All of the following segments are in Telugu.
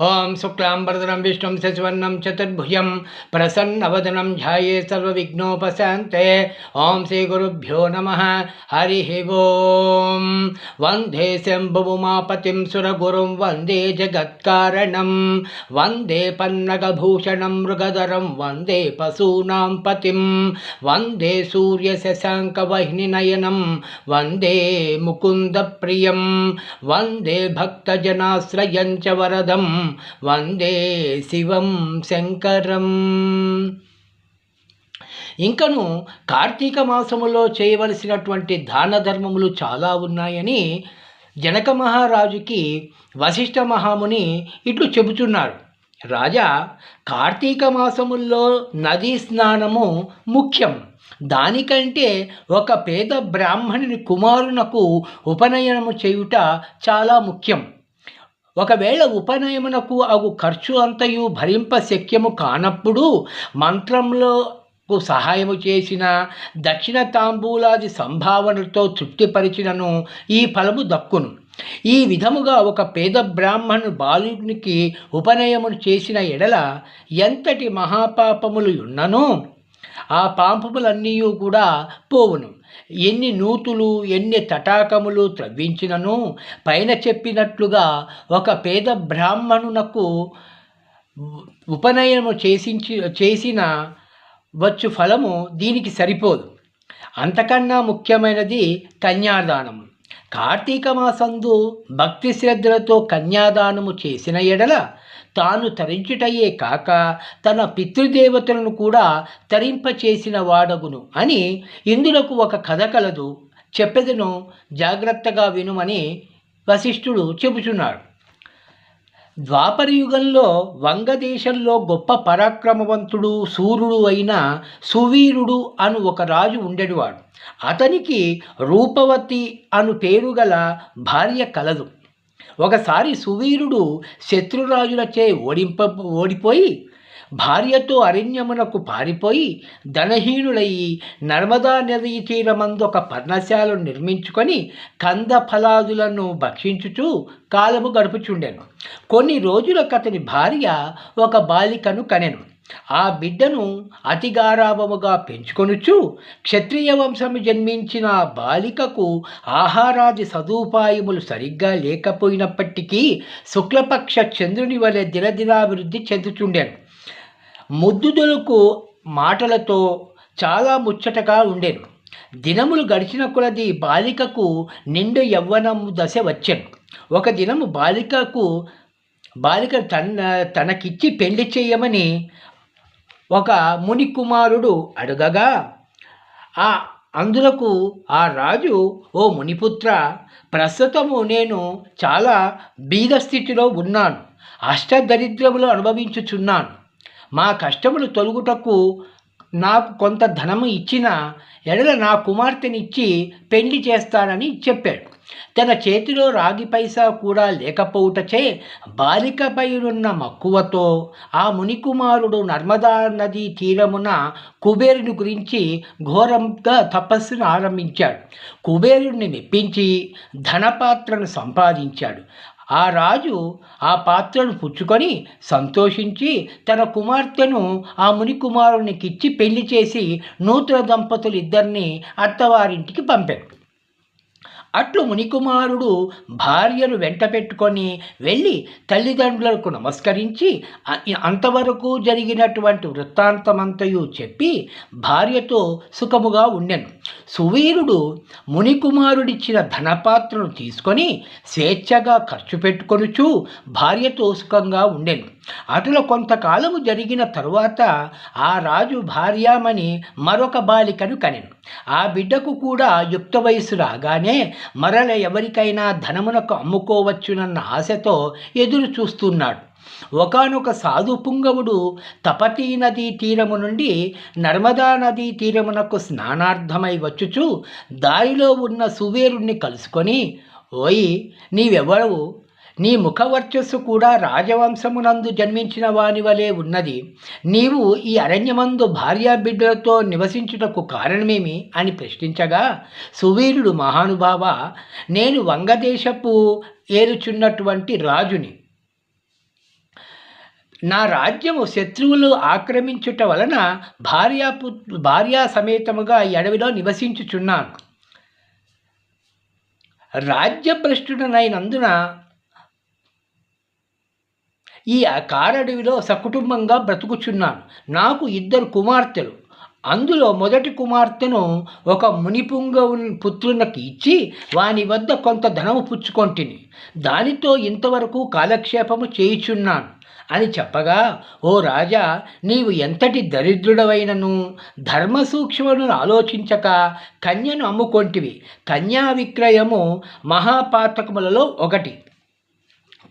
ఓం శుక్లాంబరదనం విష్ణుం శశివర్ణం చతుర్భుజం ప్రసన్నవదనం ధ్యాయే సర్వవిఘ్నోపశాంతే. ఓం శ్రీ గురుభ్యో నమ. హరి ఓం. వందే శంభుమాపతిం సురగురుం వందే జగత్కారణం. వందే పన్నగభూషణం మృగధరం వందే పశూనాం పతిం. వందే సూర్యశశాంకవహ్నినయనం వందే ముకుందప్రియం. వందే భక్తజనాశ్రయం చ వరదం. వందే శివం శంకరం. ఇంకను కార్తీక మాసములో చేయవలసినటువంటి దాన ధర్మములు చాలా ఉన్నాయని జనక మహారాజుకి వశిష్ఠ మహాముని ఇట్లు చెబుతున్నారు. రాజా కార్తీక మాసముల్లో నదీ స్నానము ముఖ్యం. దానికంటే ఒక పేద బ్రాహ్మణుని కుమారునకు ఉపనయనము చేయుట చాలా ముఖ్యం. ఒకవేళ ఉపనయమునకు అగు ఖర్చు అంతయు భరింప శక్యము కానప్పుడు మంత్రంలో సహాయము చేసిన దక్షిణ తాంబూలాది సంభావనలతో తృప్తిపరిచినను ఈ ఫలము దక్కును. ఈ విధముగా ఒక పేద బ్రాహ్మణు బాలునికి ఉపనయమును చేసిన ఎడల ఎంతటి మహాపాపములు ఉన్ననో ఆ పాపములన్నీ కూడా పోవును. ఎన్ని నూతులు ఎన్ని తటాకములు త్రవ్వించినను? పైన చెప్పినట్లుగా ఒక పేద బ్రాహ్మణునకు ఉపనయనము చేసించి చేసిన వచ్చు ఫలము దీనికి సరిపోదు. అంతకన్నా ముఖ్యమైనది కన్యాదానము. కార్తీక మాసందు భక్తి శ్రద్ధలతో కన్యాదానము చేసిన ఎడల తాను తరించుటయే కాక తన పితృదేవతలను కూడా తరింపచేసిన వాడగును అని ఇందులకు ఒక కథ కలదు. చెప్పెదను జాగ్రత్తగా వినుమని వశిష్ఠుడు చెబుతున్నాడు ద్వాపరయుగంలో వంగదేశంలో గొప్ప పరాక్రమవంతుడు సూర్యుడు అయిన సువీరుడు అను ఒక రాజు ఉండేవాడు. అతనికి రూపవతి అను పేరు గల భార్య కలదు. ఒకసారి సువీరుడు శత్రురాజులచే ఓడింప ఓడిపోయి భార్యతో అరణ్యమునకు పారిపోయి ధనహీనులయ్యి నర్మదా నదీ తీరమందు ఒక పర్ణశాలను నిర్మించుకొని కంద ఫలాదులను భక్షించుచూ కాలము గడుపుచుండెను. కొన్ని రోజులకు అతని భార్య ఒక బాలికను కనెను. ఆ బిడ్డను అతిగారాభముగా పెంచుకొనుచు క్షత్రియ వంశము జన్మించిన బాలికకు ఆహారాది సదుపాయములు సరిగ్గా లేకపోయినప్పటికీ శుక్లపక్ష చంద్రుని వలె దినదినాభివృద్ధి చెందుచుండెను. ముద్దుదొలకు మాటలతో చాలా ముచ్చటగా ఉండేను. దినములు గడిచిన కొలది బాలికకు నిండు యవ్వనము దశ వచ్చాను. ఒక దినము బాలికకు బాలిక తన తనకిచ్చి పెళ్ళి చేయమని ఒక ముని కుమారుడు అడగగా ఆ అందులకు ఆ రాజు ఓ మునిపుత్ర ప్రస్తుతము నేను చాలా బీద స్థితిలో ఉన్నాను అష్టదరిద్రములు అనుభవించుచున్నాను. మా కష్టములు తొలుగుటకు నాకు కొంత ధనము ఇచ్చిన ఎడల నా కుమార్తెనిచ్చి పెళ్ళి చేస్తానని చెప్పాడు. తన చేతిలో రాగి పైసా కూడా లేకపోవుటచే బాలికపైనున్న మక్కువతో ఆ మునికుమారుడు నర్మదా నదీ తీరమున కుబేరుని గురించి ఘోరంగా తపస్సును ఆరంభించాడు. కుబేరుణ్ణి మెప్పించి ధనపాత్రను సంపాదించాడు. ఆ రాజు ఆ పాత్రను పుచ్చుకొని సంతోషించి తన కుమార్తెను ఆ ముని కుమారునికిచ్చి పెళ్ళి చేసి నూతన దంపతులు ఇద్దరిని అత్తవారింటికి పంపాడు అట్లు మునికుమారుడు భార్యను వెంట పెట్టుకొని వెళ్ళి తల్లిదండ్రులకు నమస్కరించి అంతవరకు జరిగినటువంటి వృత్తాంతమంతయు చెప్పి భార్యతో సుఖముగా ఉండెను. సువీరుడు మునికుమారుడిచ్చిన ధనపాత్రను తీసుకొని స్వేచ్ఛగా ఖర్చు పెట్టుకొనుచు భార్యతో సుఖంగా ఉండెను. అటులో కొంతకాలము జరిగిన తరువాత ఆ రాజు భార్యామని మరొక బాలికను కనెను. ఆ బిడ్డకు కూడా యుక్త వయసు రాగానే మరల ఎవరికైనా ధనమునకు అమ్ముకోవచ్చునన్న ఆశతో ఎదురు చూస్తున్నాడు. ఒకనొక సాధు పుంగవుడు తపతీ నదీ తీరము నుండి నర్మదా నదీ తీరమునకు స్నానార్థమై వచ్చుచు దారిలో ఉన్న సువేరుణ్ణి కలుసుకొని ఓయి నీవెవరు నీ ముఖవర్చస్సు కూడా రాజవంశమునందు జన్మించిన వాని వలె ఉన్నది. నీవు ఈ అరణ్యమందు భార్యాబిడ్డలతో నివసించుటకు కారణమేమి? అని ప్రశ్నించగా సువీరుడు మహానుభావ నేను వంగదేశపు ఏరుచున్నటువంటి రాజుని. నా రాజ్యము శత్రువులు ఆక్రమించుట వలన భార్యాపు భార్యా సమేతముగా ఈ అడవిలో నివసించుచున్నాను. రాజ్యభ్రష్టుడనైనందున ఈ కారడవిలో సకుటుంబంగా బ్రతుకుచున్నాను. నాకు ఇద్దరు కుమార్తెలు. అందులో మొదటి కుమార్తెను ఒక మునిపుంగ పుత్రునికి ఇచ్చి వాని వద్ద కొంత ధనము పుచ్చుకొంటిని. దానితో ఇంతవరకు కాలక్షేపము చేయుచున్నాను. అని చెప్పగా ఓ రాజా నీవు ఎంతటి దరిద్రుడవైనను? ధర్మ సూక్ష్మను ఆలోచించక కన్యను అమ్ముకొంటివి. కన్యా విక్రయము మహాపాతకములలో ఒకటి.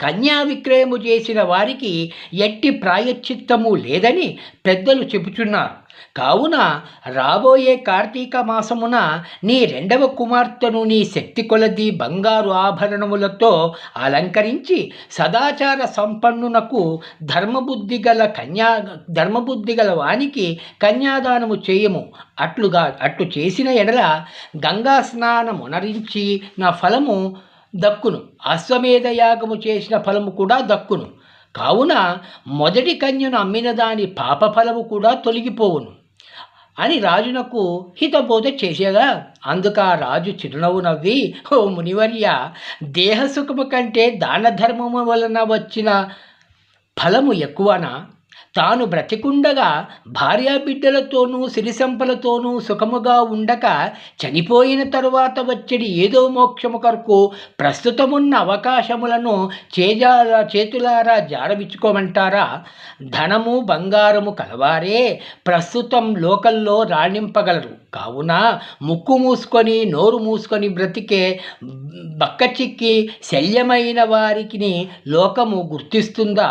కన్యా విక్రయము చేసిన వారికి ఎట్టి ప్రాయశ్చిత్తము లేదని పెద్దలు చెబుతున్నారు. కావున రాబోయే కార్తీక మాసమున నీ రెండవ కుమార్తెను నీ శక్తి కొలది బంగారు ఆభరణములతో అలంకరించి సదాచార సంపన్నునకు ధర్మబుద్ధి గల కన్యా ధర్మబుద్ధి గల వానికి కన్యాదానము చేయము. అట్లుగా అట్లు చేసిన ఎడల గంగా స్నానమునరించి నా ఫలము దక్కును. అశ్వమేధ యాగము చేసిన ఫలము కూడా దక్కును. కావున మొదటి కన్యను అమ్మిన దాని పాప ఫలము కూడా తొలగిపోవును అని రాజునకు హితబోధ చేసేగా అందుక ఆ రాజు చిరునవ్వు నవ్వి ఓ మునివర్య దేహసుఖము కంటే దాన ధర్మము వలన వచ్చిన ఫలము ఎక్కువనా? తాను బ్రతికుండగా భార్యాబిడ్డలతోనూ సిరిసంపలతోనూ సుఖముగా ఉండక చనిపోయిన తరువాత వచ్చేది ఏదో మోక్షము కొరకు ప్రస్తుతమున్న అవకాశములను చేజారా చేతులారా జారవిచ్చుకోమంటారా ధనము బంగారము కలవారే ప్రస్తుతం లోకల్లో రాణింపగలరు. కావున ముక్కు మూసుకొని నోరు మూసుకొని బ్రతికే బక్కచిక్కి శల్యమైన వారికి లోకము గుర్తిస్తుందా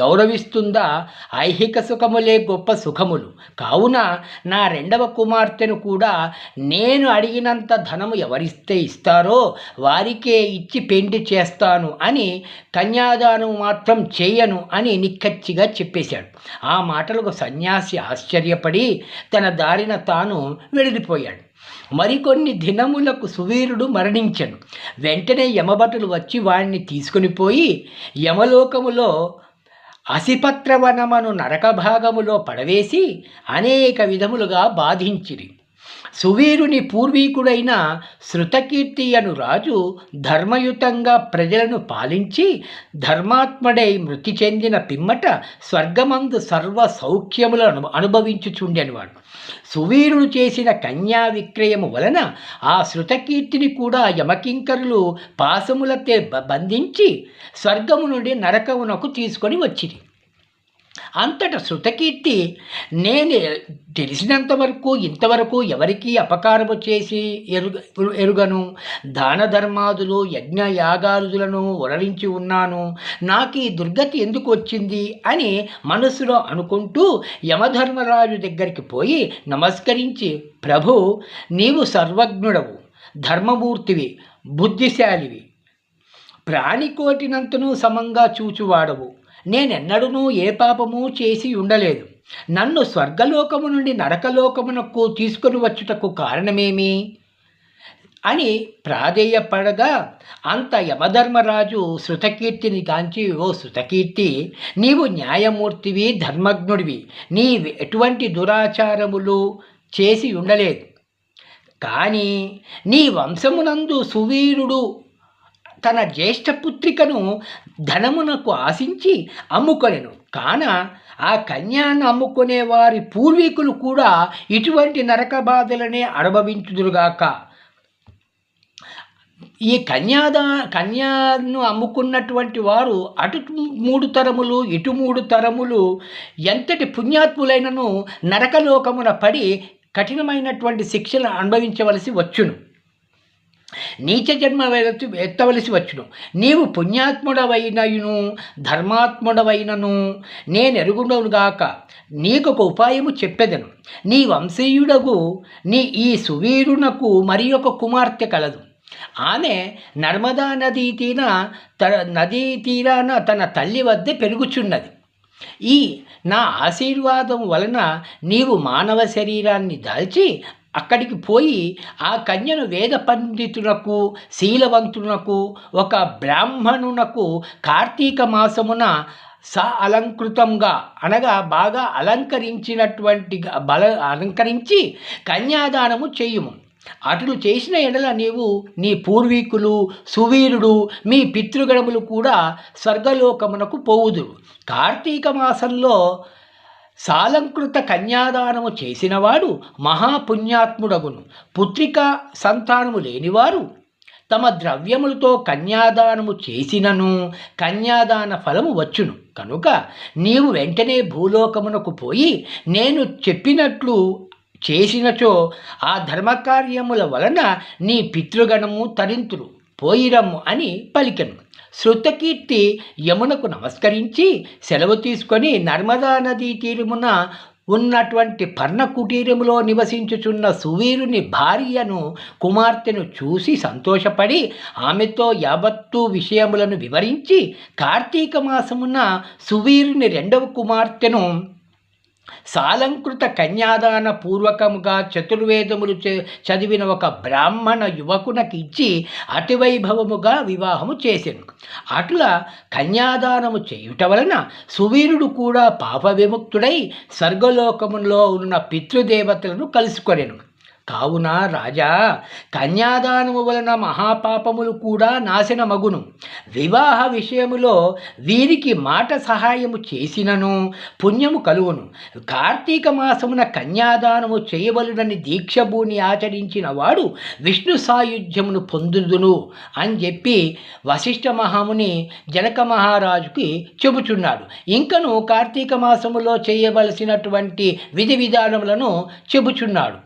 గౌరవిస్తుందా? ఐహిక సుఖములే గొప్ప సుఖములు. కావున నా రెండవ కుమార్తెను కూడా నేను అడిగినంత ధనము ఎవరిస్తే ఇస్తారో వారికే ఇచ్చి పెండి చేస్తాను అని కన్యాదానం మాత్రం చేయను అని నిక్కచ్చిగా చెప్పేశాడు. ఆ మాటలకు సన్యాసి ఆశ్చర్యపడి తన దారిన తాను వెళ్ళిపోయాడు. మరికొన్ని దినములకు సువీరుడు మరణించను. వెంటనే యమభటులు వచ్చి వాణ్ణి తీసుకుని పోయి యమలోకములో అసిపత్రవనమను నరక భాగములో పడవేసి అనేక విధములుగా బాధించిరి. సువీరుని పూర్వీకుడైన శృతకీర్తి అను రాజు ధర్మయుతంగా ప్రజలను పాలించి ధర్మాత్మడై మృతి చెందిన పిమ్మట స్వర్గమందు సర్వ సౌఖ్యములను అనుభవించుచుండెనివాడు. సువీరుడు చేసిన కన్యా విక్రయము వలన ఆ శృతకీర్తిని కూడా యమకింకరులు పాసములతే బంధించి స్వర్గము నుండి నరకమునకు తీసుకొని వచ్చింది అంతట శృతకీర్తి నేను తెలిసినంత వరకు ఇంతవరకు ఎవరికీ అపకారము చేసి ఎరుగ ఎరుగను. దాన ధర్మాదులు యజ్ఞ యాగాదులను వరలించి ఉన్నాను. నాకు ఈ దుర్గతి ఎందుకు వచ్చింది? అని మనసులో అనుకుంటూ యమధర్మరాజు దగ్గరికి పోయి నమస్కరించి ప్రభు నీవు సర్వజ్ఞుడవు ధర్మమూర్తివి బుద్ధిశాలివి. ప్రాణికోటినంతను సమంగా చూచువాడవు. నేనెన్నడూ ఏ పాపము చేసి ఉండలేదు. నన్ను స్వర్గలోకము నుండి నరకలోకమునకు తీసుకొని వచ్చుటకు కారణమేమి? అని ప్రాధేయపడగా అంత యమధర్మరాజు శృతకీర్తిని కాంచి ఓ శృతకీర్తి నీవు న్యాయమూర్తివి ధర్మజ్ఞుడివి నీ ఎటువంటి దురాచారములు చేసి ఉండలేదు. కానీ నీ వంశమునందు సువీరుడు తన జ్యేష్ఠపుత్రికను ధనమునకు ఆశించి అమ్ముకొనెను. కాన ఆ కన్యాను అమ్ముకునే వారి పూర్వీకులు కూడా ఇటువంటి నరక బాధలనే అనుభవించుదురుగాక. ఈ కన్యాదా కన్యాను అమ్ముకున్నటువంటి వారు అటు మూడు తరములు ఇటు మూడు తరములు ఎంతటి పుణ్యాత్ములైనను నరకలోకమున పడి కఠినమైనటువంటి శిక్షను అనుభవించవలసి వచ్చును. నీచ జన్మ ఎత్తవలసి వచ్చును. నీవు పుణ్యాత్ముడవైనయును ధర్మాత్ముడవైనను. నేను నీకు ఒక ఉపాయము చెప్పెదను. నీ వంశీయుడగు నీ ఈ సువీరునకు మరి ఒక కుమార్తె కలదు. ఆమె నర్మదా నదీ తీర త నదీ తీరాన తన తల్లి వద్ద పెరుగుచున్నది. ఈ నా ఆశీర్వాదం వలన నీవు మానవ శరీరాన్ని దాల్చి అక్కడికి పోయి ఆ కన్యను వేద పండితునకు శీలవంతునకు ఒక బ్రాహ్మణునకు కార్తీక మాసమున స అలంకృతంగా అనగా బాగా అలంకరించినటువంటి బల అలంకరించి కన్యాదానము చేయుము. అటులు చేసిన ఎడల నీవు నీ పూర్వీకులు సువీరుడు మీ పితృగణములు కూడా స్వర్గలోకమునకు పోవుదురు. కార్తీక మాసంలో సాలంకృత కన్యాదానము చేసినవాడు మహాపుణ్యాత్ముడగును. పుత్రిక సంతానము లేనివారు తమ ద్రవ్యములతో కన్యాదానము చేసినను కన్యాదాన ఫలము వచ్చును. కనుక నీవు వెంటనే భూలోకమునకు పోయి నేను చెప్పినట్లు చేసినచో ఆ ధర్మకార్యముల వలన నీ పితృగణము తరింతులు పోయిరమ్ము అని పలికెను. శృతకీర్తి యమునకు నమస్కరించి సెలవు తీసుకొని నర్మదా నదీ తీరమున ఉన్నటువంటి పర్ణ కుటీరములో నివసించుచున్న సువీరుని భార్యను కుమార్తెను చూసి సంతోషపడి ఆమెతో యావత్తు విషయములను వివరించి కార్తీక మాసమున సువీరుని రెండవ కుమార్తెను సాలంకృత కన్యాదాన పూర్వకముగా చతుర్వేదములు చదివిన ఒక బ్రాహ్మణ యువకునకి ఇచ్చి అతివైభవముగా వివాహము చేసెను. అట్లా కన్యాదానము చేయుట వలన సువీరుడు కూడా పాప విముక్తుడై స్వర్గలోకములో ఉన్న పితృదేవతలను కలుసుకొనెను. కావున రాజా? కన్యాదానము వలన మహాపాపములు కూడా నాశనమగును. వివాహ విషయములో వీరికి మాట సహాయము చేసినను పుణ్యము కలుగును. కార్తీక మాసమున కన్యాదానము చేయవలనని దీక్షభూని ఆచరించిన వాడు విష్ణు సాయుధ్యమును పొందుదును అని చెప్పి వశిష్ఠ మహాముని జనక మహారాజుకి చెబుచున్నాడు. ఇంకను కార్తీక మాసములో చేయవలసినటువంటి విధి విధానములను చెబుచున్నాడు.